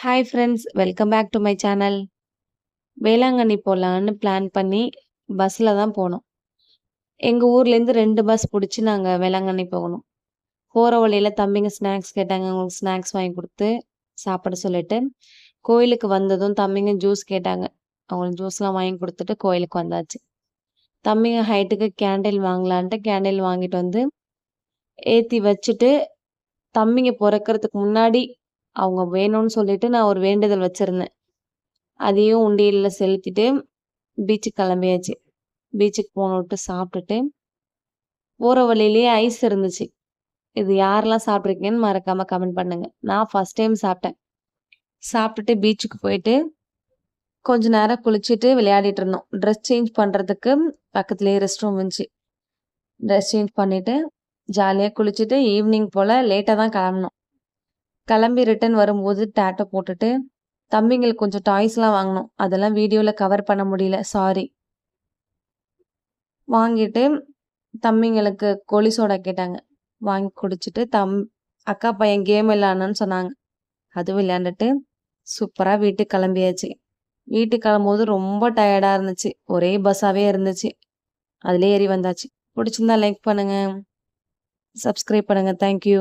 Hi friends welcome back to my channel Velankanni போகலான்னு plan பண்ணி பஸ்ஸில் தான் போனோம். எங்கள் ஊர்லேருந்து ரெண்டு பஸ் பிடிச்சி நாங்கள் வேளாங்கண்ணி போகணும். போகிற வழியில் தம்பிங்க ஸ்நாக்ஸ் கேட்டாங்க அவங்களுக்கு ஸ்நாக்ஸ் வாங்கி கொடுத்து சாப்பிட சொல்லிட்டு. கோயிலுக்கு வந்ததும் தம்பிங்க ஜூஸ் கேட்டாங்க. அவங்களுக்கு ஜூஸ்லாம் வாங்கி கொடுத்துட்டு கோயிலுக்கு வந்தாச்சு. தம்பிங்க ஹைட்டுக்கு கேண்டில் வாங்கலான்ட்டு கேண்டில் வாங்கிட்டு வந்து ஏற்றி வச்சுட்டு தம்பிங்க பிறக்கறதுக்கு முன்னாடி அவங்க வேணும்னு சொல்லிட்டு நான் ஒரு வேண்டுதல் வச்சுருந்தேன். அதையும் உண்டியலில் செலுத்திட்டு பீச்சுக்கு கிளம்பியாச்சு. பீச்சுக்கு போனவிட்டு சாப்பிட்டுட்டு போகிற வழியிலேயே ஐஸ் இருந்துச்சு. இது யாரெல்லாம் சாப்பிட்ருக்கீங்கன்னு மறக்காமல் கமெண்ட் பண்ணுங்கள் நான் ஃபஸ்ட் டைம் சாப்பிட்டேன். சாப்பிட்டுட்டு பீச்சுக்கு போயிட்டு கொஞ்ச நேரம் குளிச்சுட்டு விளையாடிட்டு இருந்தோம். ட்ரெஸ் சேஞ்ச் பண்ணுறதுக்கு பக்கத்துலேயே ரெஸ்ட் ரூம் இருந்துச்சு. ட்ரெஸ் சேஞ்ச் பண்ணிவிட்டு ஜாலியாக குளிச்சுட்டு ஈவினிங் போல் லேட்டாக தான் கிளம்புனோம். கிளம்பி ரிட்டன் வரும்போது டேட்டை போட்டுட்டு தம்பிங்களுக்கு கொஞ்சம் டாய்ஸ்லாம் வாங்கினோம் அதெல்லாம் வீடியோவில் கவர் பண்ண முடியல. சாரி வாங்கிட்டு தம்பிங்களுக்கு கோழி சோடா கேட்டாங்க. வாங்கி குடிச்சிட்டு தம் அக்கா பையன் கேம் விளையாடணும்னு சொன்னாங்க. அதுவும் விளையாண்டுட்டு சூப்பராக வீட்டுக்கு கிளம்பியாச்சு. வீட்டுக்கு கிளம்பும்போது ரொம்ப டயர்டாக இருந்துச்சு. ஒரே பஸ்ஸாகவே இருந்துச்சு. அதிலே ஏறி வந்தாச்சு. பிடிச்சிருந்தா லைக் பண்ணுங்கள் சப்ஸ்கிரைப் பண்ணுங்கள் தேங்க்யூ